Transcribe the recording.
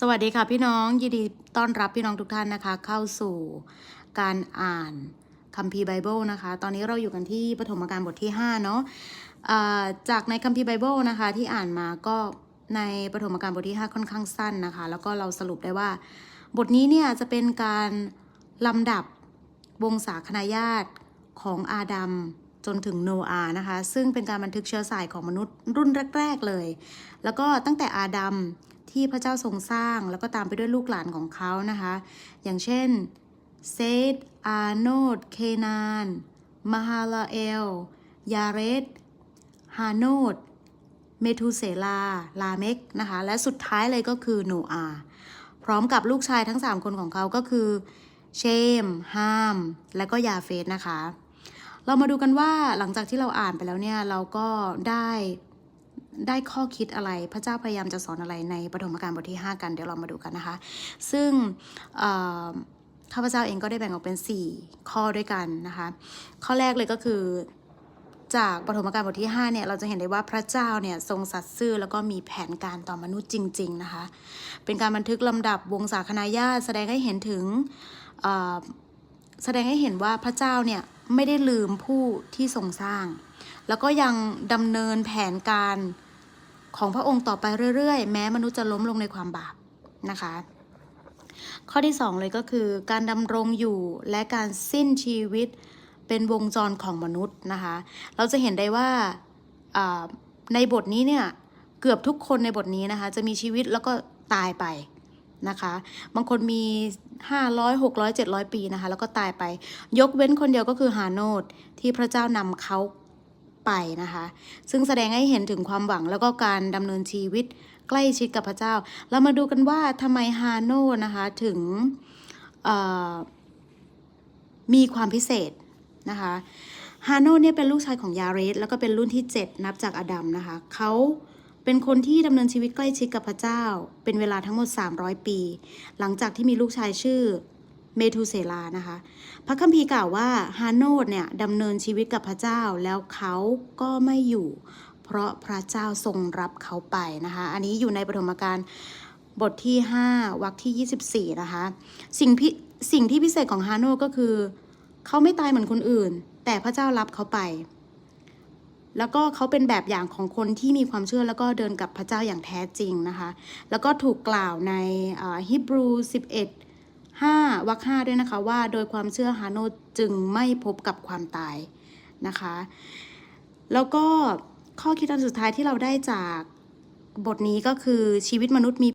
สวัสดีค่ะพี่น้องยินดีต้อนรับพี่น้องทุกท่านนะคะ เข้าสู่การอ่านคัมภีร์ไบเบิลนะคะ ตอนนี้เราอยู่กันที่ปฐมกาลบทที่5เนาะอ่าจากในคัมภีร์ไบเบิลนะคะที่อ่านมาก็ในปฐมกาลบทที่ 5 ค่อนข้างสั้นนะคะ แล้วก็เราสรุปได้ว่า บทนี้เนี่ยจะเป็นการลำดับวงศาคณาญาติของอาดัมจนถึงโนอาห์นะคะ ซึ่งเป็นการบันทึกเชื้อสายของมนุษย์รุ่นแรก ๆเลย แล้วก็ตั้งแต่อาดัม ที่พระเจ้าทรงสร้าง แล้วก็ตามไปด้วยลูกหลานของเขานะคะ อย่างเช่นเซธอาโนดเคนานมาฮาลาเอล ยาเรตฮาโนดเมทูเซลา ลาเมกนะคะ และสุดท้ายเลยก็คือโนอาห์พร้อมกับลูกชายทั้ง 3 คนของเขาก็คือ เชม ฮาม และก็ยาเฟสนะคะ เรามาดูกันว่าหลังจากที่เราอ่านไปแล้วเนี่ย เราก็ได้ ได้ข้อคิดอะไร พระเจ้าพยายามจะสอนอะไรในปฐมกาลบทที่ 5 กัน เดี๋ยวเรามาดูกันนะคะ ซึ่งข้าพเจ้าเองก็ได้แบ่งออกเป็น 4 ข้อด้วยกันนะคะ ข้อแรกเลยก็คือจากปฐมกาลบทที่ 5 เนี่ย เราจะเห็นได้ว่าพระเจ้าเนี่ยทรงสัตย์ซื่อแล้วก็มีแผนการต่อมนุษย์จริง ๆ นะคะ เป็นการบันทึกลำดับวงศาคณาญาติแสดงให้เห็นถึงแสดงให้เห็นว่าพระเจ้าเนี่ยไม่ได้ลืมผู้ที่ทรงสร้าง แล้วก็ยังดำเนินแผนการ ของพระองค์ต่อไปเรื่อยๆ แม้มนุษย์จะล้มลงในความบาปนะคะ ข้อที่ 2 เลยก็คือการดำรงอยู่และการสิ้นชีวิตเป็นวงจรของมนุษย์นะคะ เราจะเห็นได้ว่าในบทนี้เนี่ยเกือบทุกคนในบทนี้นะคะจะมีชีวิตแล้วก็ตายไปนะคะ บางคนมี 500 600 700 ปีนะคะ แล้วก็ตายไป ยกเว้นคนเดียวก็คือฮาโนดที่พระเจ้านำเขา ไปนะคะ ซึ่งแสดงให้เห็นถึงความหวังแล้วก็การดำเนินชีวิตใกล้ชิดกับพระเจ้า เรามาดูกันว่าทำไมฮาโนดนะคะถึงมีความพิเศษนะคะฮาโนดเนี่ยเป็นลูกชายของยาเรสแล้วก็เป็นรุ่นที่ 7 นับจากอดัมนะคะเขาเป็นคนที่ดำเนินชีวิตใกล้ชิดกับพระเจ้า เป็นเวลาทั้งหมด 300 ปี หลังจากที่มีลูกชายชื่อ เมทูเซลานะคะ พระคัมภีร์กล่าวว่าฮาโนดเนี่ยดำเนินชีวิตกับพระเจ้าแล้วเขาก็ไม่อยู่ เพราะพระเจ้าทรงรับเขาไปนะคะ อันนี้อยู่ในปฐมกาลบทที่ 5วรรคที่ 24 นะคะ สิ่งพิสิ่งที่พิเศษของฮาโนก็คือ เขาไม่ตายเหมือนคนอื่น แต่พระเจ้ารับเขาไป แล้วก็เขาเป็นแบบอย่างของคนที่มีความเชื่อแล้วก็เดินกับพระเจ้าอย่างแท้จริงนะคะ แล้วก็ถูกกล่าวในฮิบรู 11 5วรรค5ด้วยนะคะว่าโดยความเชื่อฮาโนจึงไม่พบกับความตายนะคะ แล้วก็ข้อคิดอันสุดท้ายที่เราได้จากบทนี้ก็คือชีวิตมนุษย์มี